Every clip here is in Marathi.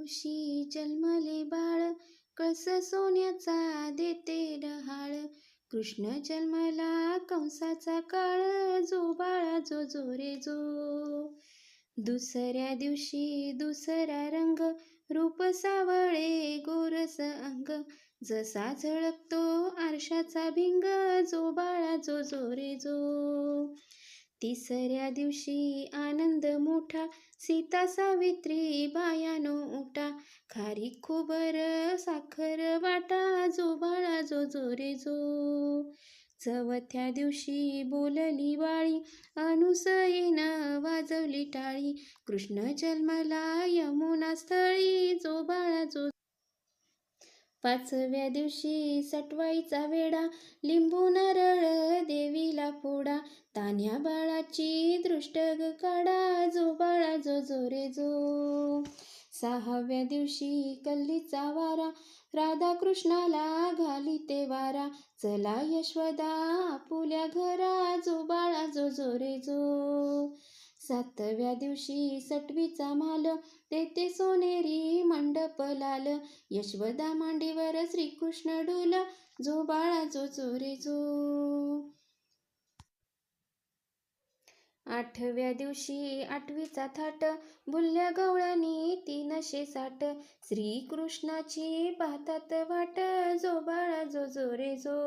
दिवशी जन्मले बाळ कळस सोन्याचा देते डहाळ? कृष्ण जन्मला कंसाचा काळ जो बाळा जो जो रे जो. दुसऱ्या दिवशी दुसरा रंग रूप सावळे गोरस अंग. जसा झळकतो आरशाचा भिंग जो बाळा जो जो रे जो. तिसऱ्या दिवशी आनंद मोठा सीता सावित्री बायानो उठा. खारी खोबर साखर वाटा जो बाळा जो जो रे जो. चवथ्या दिवशी बोलली वाळी अनुसयेनं वाजवली टाळी. कृष्ण जन्मला यमुना स्थळी जो बाळा जो पाचव्या दिवशी सटवाईचा वेडा लिंबू नारळ देवीला फोडा. तान्या बाळाची दृष्ट काढा जो बाळा जो जो रे जो. सहाव्या दिवशी कल्लीचा वारा राधा कृष्णाला घाली ते वारा. चला यशवदा आपुल्या घरा जो बाळा जो जो रे जो. सातव्या दिवशी सटवीचा माल तेथे सोनेरी मंडप लाल. यशवदा मांडीवर श्रीकृष्ण डोल जो बाळा जो जो जो. आठव्या दिवशी आठवीचा थाट बुल्ल्या गवळणी तीनशे साठ. श्रीकृष्णाची पाहतात वाट जो बाळा जो जो रे जो.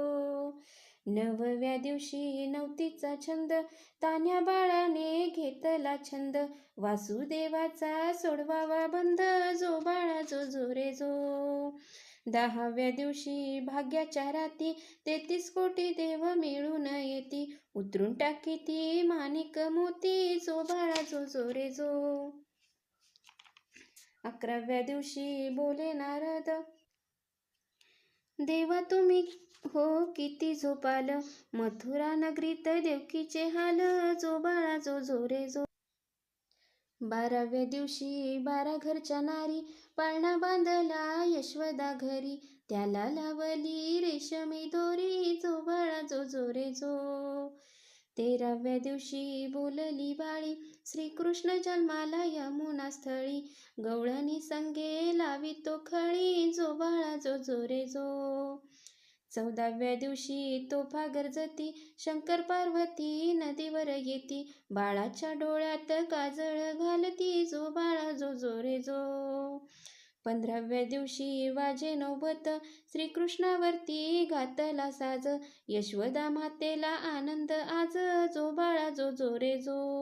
नवव्या दिवशी नवतीचा छंद तान्या बाळाने घेतला छंद. वासुदेवाचा सोडवावा बंद जो बाळा जो जोरे जो. दहाव्या दिवशी भाग्याच्या राती तेहतीस कोटी देव मिळून येती. उतरून टाकी ती माणिक मोती जो बाळा जो जोरे जो. अकराव्या दिवशी बोले नारद देवा तुम्ही हो किती झोपाल. मथुरा नगरीत देवकीचे हाल जो बाळा जो झोरे जो बाराव्या दिवशी बारा घरच्या नारी पाळणा बांधला यशवदा घरी. त्याला लावली रेशमी दोरी जो बाळा जो जो जो तेराव्या दिवशी बोलली बाळी. श्रीकृष्ण जन्माला यमुना स्थळी गवळणी संगे लावी तो खळी जो बाळा जो जोरे जो. चौदाव्या दिवशी तोफा गरजती शंकर पार्वती नदीवर येती. बाळाच्या डोळ्यात काजळ घालती जो बाळा जो जोरे जो. पंधराव्या दिवशी वाजे नोबत श्रीकृष्णावरती घातला साज. यशवदा मातेला आनंद आज जो बाळा जो जोरे जो.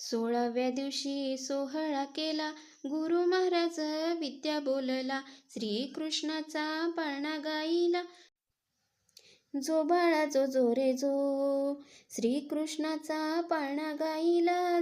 सोळाव्या दिवशी सोहळा केला. गुरु महाराज विद्या बोलला. श्रीकृष्णाचा पाळणा गाईला जो बाळा जो जोरे जो श्रीकृष्णाचा पाळणा गाईला